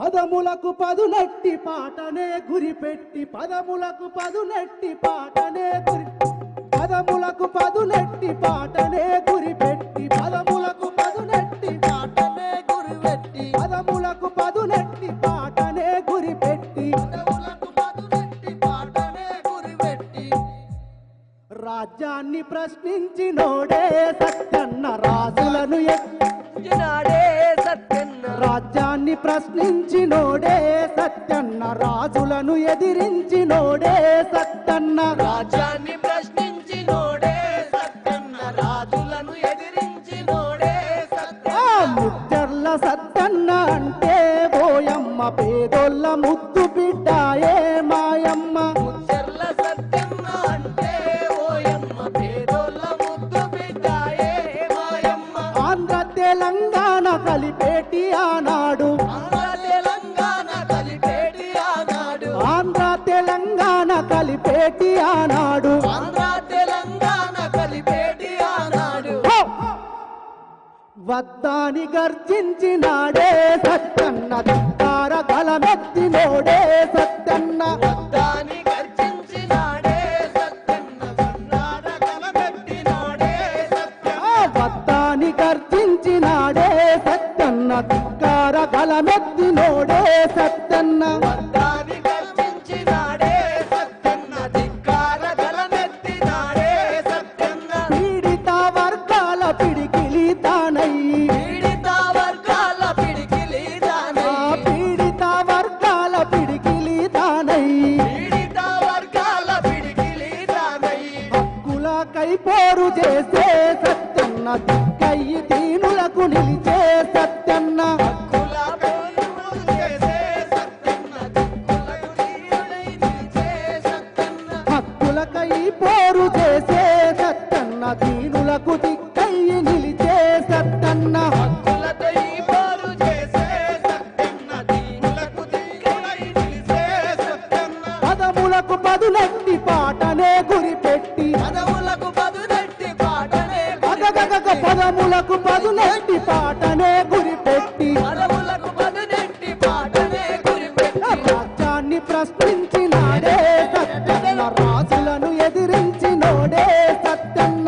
పదములకు పదునట్టి పాటనే గురిపెట్టి పదములకు పదునట్టి పాటనే గురి పదములకు పదునెట్టి పాటనే గురిపెట్టి పదములకు పదునట్టి పాటనే గురిపెట్టి పదములకు పదునెట్టి పాటనే గురిపెట్టి పదములకు పదునట్టి పాటనే గురిపెట్టి. రాజ్యాన్ని ప్రశ్నించినోడే సత్యన్న రాజులను ప్రశ్నించినోడే సత్యన్న రాజులను ఎదిరించినోడే సత్యన్న. రాజ్యాన్ని ప్రశ్నించినోడే సత్యన్న రాజులను ఎదిరించినోడే ఆ ముచ్చర్ల సత్తన్న అంటే బోయమ్మ పేదోళ్ళ ముద్దు బిడ్డాయే మాయమ్మ. సత్యన్న అంటే ఓయమ్మ పేదోళ్ళ ముద్దు బిడ్డాయే మాయమ్మ. ఆంధ్ర తెలంగాణ కలిపేటి ఆనాడు ఆంధ్ర తెలంగాణ కలిపేటి ఆనాడు. ఆంధ్ర తెలంగాణ కలిపేటి ఆనాడు! వద్దాని గర్జించినాడే సత్యన్న ధిక్కార గలమెత్తినోడే సత్యన్న. వద్దాని గర్జించినాడే సత్యన్న సన్నాడ కలబెట్టినోడే సత్యన్న. ఆ! వద్దాని గర్జించినాడే సత్యన్న ధిక్కార గలమెత్తినోడే సత్యన్న. వద్దాని పోరు చేసే సత్యన్న దిక్కయ్యి దీనులకు నిలిచే సత్యన్న. కై పోరు చేసే సత్తన్న దీనులకు దిక్కయ్యి నిలిచే సత్తన్న పదములకు పదులెట్టి పాటనే గురిపెట్టి. పదములకు పదులెట్టి పాటనే పదములకు పదులెట్టి పాటనే గురిపెట్టి. పదములకు పదులెట్టి పాటనే గురిపెట్టి. ప్రశ్నించినాడే ஓடே சத்தம்